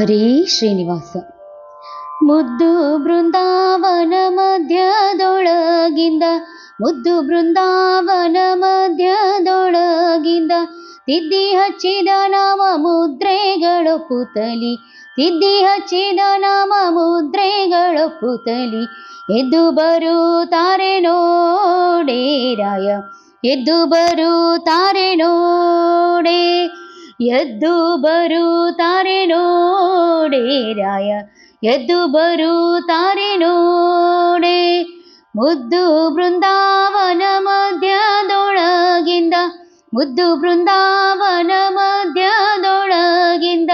ಹರೇ ಶ್ರೀನಿವಾಸ. ಮುದ್ದು ಬೃಂದಾವನ ಮಧ್ಯದೊಳಗಿಂದ, ಮುದ್ದು ಬೃಂದಾವನ ಮಧ್ಯದೊಳಗಿಂದ ತಿದ್ದಿ ಹಚ್ಚಿದ ನಾಮ ಮುದ್ರೆಗಳು ಪುತಲಿ ತಿದ್ದಿ ಹಚ್ಚಿದ ನಾಮ ಮುದ್ರೆಗಳು ಪುತಲಿ ಎದ್ದು ಬರುತ್ತಾರೆ ನೋಡೇ ರಾಯ, ಎದ್ದು ಬರುತ್ತಾರೆ ನೋಡೆ ಎದ್ದು ಬರುತ್ತಾರೆ ನೋಡೆ ರಾಯ, ಎದ್ದು ಬರುತ್ತಾರೆ ನೋಡೆ. ಮುದ್ದು ಬೃಂದಾವನ ಮಧ್ಯದೊಳಗಿಂದ, ಮುದ್ದು ಬೃಂದಾವನ ಮಧ್ಯದೊಳಗಿಂದ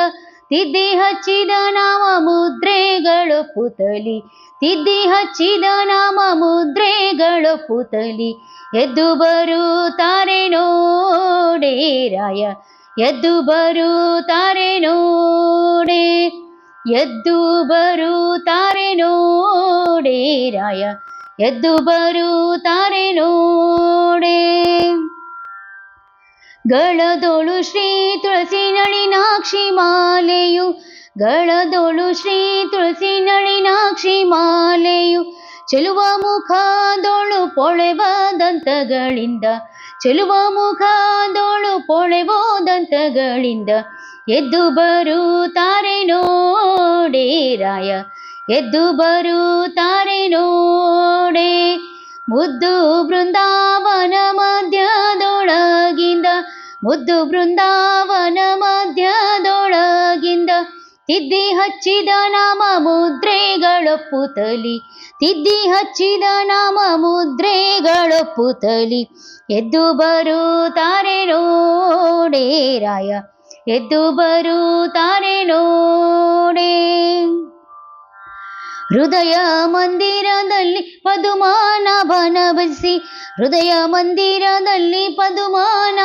ತಿದ್ದಿ ಹಚ್ಚಿದ ನಾಮ ಮುದ್ರೆಗಳು ಪುತಲಿ, ತಿದ್ದಿ ಹಚ್ಚಿದ ನಾಮ ಮುದ್ರೆಗಳು ಪುತಲಿ. ಎದ್ದು ಬರುತ್ತಾರೆ ನೋಡೆ ರಾಯ ಎದ್ದು ಬರುತ್ತಾರೆ ನೋಡೆ, ಎದ್ದು ಬರುತ್ತಾರೆ ನೋಡೆ ರಾಯ, ಎದ್ದು ಬರುತ್ತಾರೆ ನೋಡೆ. ಗಳದೊಳು ಶ್ರೀ ತುಳಸಿ ನಳಿನಾಕ್ಷಿ ಮಾಲೆಯು, ಗಳದೊಳು ಶ್ರೀ ತುಳಸಿ ನಳಿನಾಕ್ಷಿ ಮಾಲೆಯು, ಚೆಲುವ ಮುಖದೊಳು ಪೊಳೆವ ದಂತಗಳಿಂದ ಚೆಲುವ ಮುಖದೊಳು ಪೊಳೆವೋ ದಂತಗಳಿಂದ ಎದ್ದು ಬರುತ್ತಾರೆ ನೋಡೆ ರಾಯ. ಎದ್ದು ಬರುತ್ತಾರೆ ನೋಡೆ ಮುದ್ದು ಬೃಂದಾವನ ಮಧ್ಯದೊಳಗಿಂದ ಮುದ್ದು ಬೃಂದಾವನ ತಿದ್ದಿ ಹಚ್ಚಿದ ನಾಮ ಪುತಲಿ ತಿದ್ದಿ ಹಚ್ಚಿದ ನಾಮ ಪುತಲಿ ಎದ್ದು ಬರುತ್ತಾರೆ ನೋಡೇ ರಾಯ. ಎದ್ದು ಬರುತ್ತಾರೆ ನೋಡೆ. ಹೃದಯ ಮಂದಿರದಲ್ಲಿ ಪದುಮಾನ ಬಸಿ. ಹೃದಯ ಮಂದಿರದಲ್ಲಿ ಪದುಮಾನ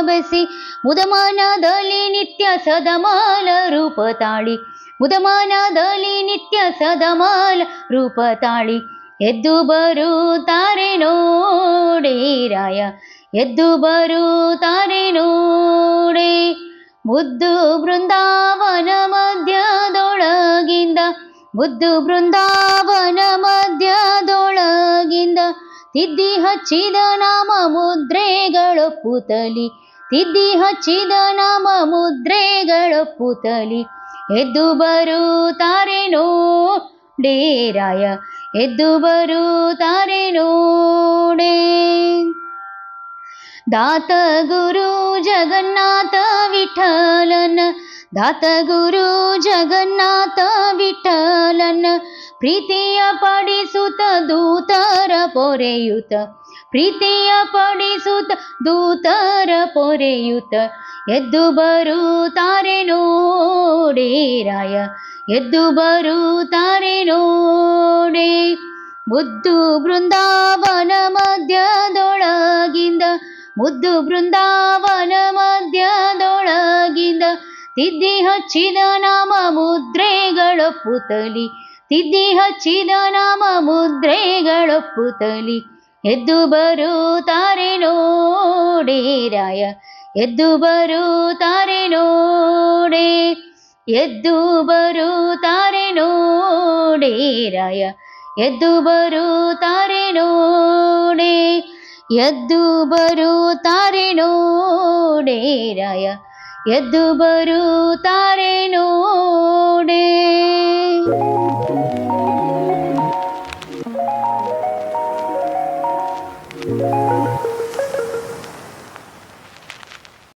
ಬಸಿ. ಮುದಮಾನದಲ್ಲಿ ನಿತ್ಯ ಸದಮಾಲ ರೂಪ ತಾಳಿ. ಮುದಮಾನದಲ್ಲಿ ನಿತ್ಯ ಸದಮಾಲ ರೂಪ ತಾಳಿ. ಎದ್ದು ಬರುತ್ತಾರೆ ನೋಡೆ ರಾಯ. ಎದ್ದು ಬರುತ್ತಾರೆ ನೋಡೆ ಮುದ್ದು ಬೃಂದಾವನ ಮಧ್ಯದೊಳಗಿಂದ. ಮುದ್ದು ಬೃಂದಾವನ ಮಧ್ಯದೊಳಗಿಂದ ತಿದ್ದಿ ಹಚ್ಚಿದ ನಾಮ ಮುದ್ರೆಗಳೊಪ್ಪುತ್ತಲಿ ತಿದ್ದಿ ಹಚ್ಚಿದ ಮುದ್ರೆಗಳ ಪುತಲಿ. ಎದ್ದು ಬರುತ್ತಾರೆನೋ ಡೇರಾಯ ರಾಯ ಎದ್ದು ಬರುತ್ತಾರೆನೋ ದಾತ ಗುರು ಜಗನ್ನಾಥ ವಿಠಲನ, ದಾತ ಗುರು ಜಗನ್ನಾಥ ವಿಠಲನ, ಪ್ರೀತಿಯ ಪಡಿಸುತ್ತ ದೂತರ ಪೊರೆಯುತ ಪ್ರೀತಿಯ ಪಡಿಸುತ್ತ ದೂತರ ಪೊರೆಯುತ ಎದ್ದು ಬರುತ್ತಾರೆ ನೋಡೇ ರಾಯ, ಎದ್ದು ಬರುತ್ತಾರೆ ನೋಡೇ ಮುದ್ದು ಬೃಂದಾವನ ಮಧ್ಯದೊಳಗಿಂದ ಮುದ್ದು ಬೃಂದಾವನ ಮಧ್ಯದೊಳಗಿಂದ ತಿದ್ದಿ ಹಚ್ಚಿದ ನಾಮ ಮುದ್ರೆಗಳೊಪ್ಪುತ್ತಲಿ ತಿದ್ದಿ ಹಚ್ಚಿದ ನಾಮ ಮುದ್ರೆಗಳೊಪ್ಪುತ್ತಲಿ ಎದ್ದು ಬರುತ್ತಾರೆ ನೋಡೇ ರಾಯ. ಎದ್ದು ಬರುತ್ತಾರೆ ನೋಡೆ. ಎದ್ದು ಬರುತ್ತಾರೆ ನೋಡೇ ರಾಯ. ಎದ್ದು ಬರುತ್ತಾರೆ ನೋಡೆ. ಎದ್ದು ಬರುತ್ತಾರೆ ನೋಡೆ ರಾಯ. ಎದ್ದು ಬರುತ್ತಾರೆ ನೋಡೆ.